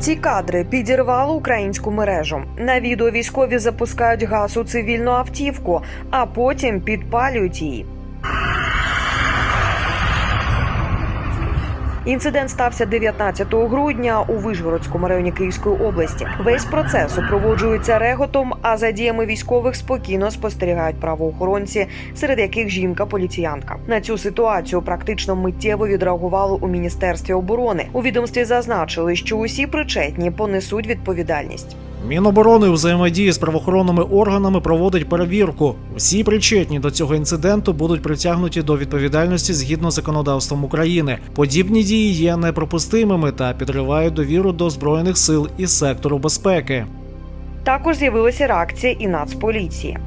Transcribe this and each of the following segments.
Ці кадри підірвали українську мережу. На відео військові запускають газ у цивільну автівку, а потім підпалюють її. Інцидент стався 19 грудня у Вишгородському районі Київської області. Весь процес супроводжується реготом, а за діями військових спокійно спостерігають правоохоронці, серед яких жінка-поліціянка. На цю ситуацію практично миттєво відреагували у міністерстві оборони. У відомстві зазначили, що усі причетні понесуть відповідальність. Міноборони у взаємодії з правоохоронними органами проводить перевірку. Усі причетні до цього інциденту будуть притягнуті до відповідальності згідно з законодавством України. Подібні дії є неприпустимими та підривають довіру до збройних сил і сектору безпеки. Також з'явилася реакція і Нацполіції.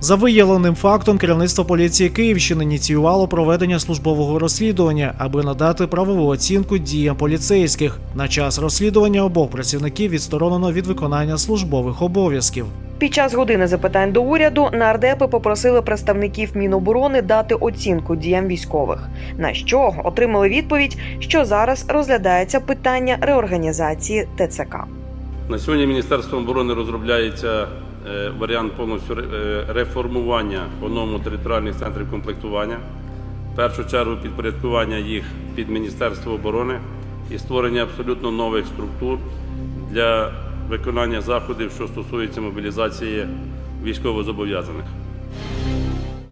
За виявленим фактом, керівництво поліції Київщини ініціювало проведення службового розслідування, аби надати правову оцінку діям поліцейських. На час розслідування обох працівників відсторонено від виконання службових обов'язків. Під час години запитань до уряду нардепи попросили представників Міноборони дати оцінку діям військових. На що отримали відповідь, що зараз розглядається питання реорганізації ТЦК. На сьогодні Міністерством оборони розробляється варіант повністю е, реформування по-новому територіальних центрів комплектування. В першу чергу підпорядкування їх під Міністерство оборони і створення абсолютно нових структур для виконання заходів, що стосуються мобілізації військовозобов'язаних.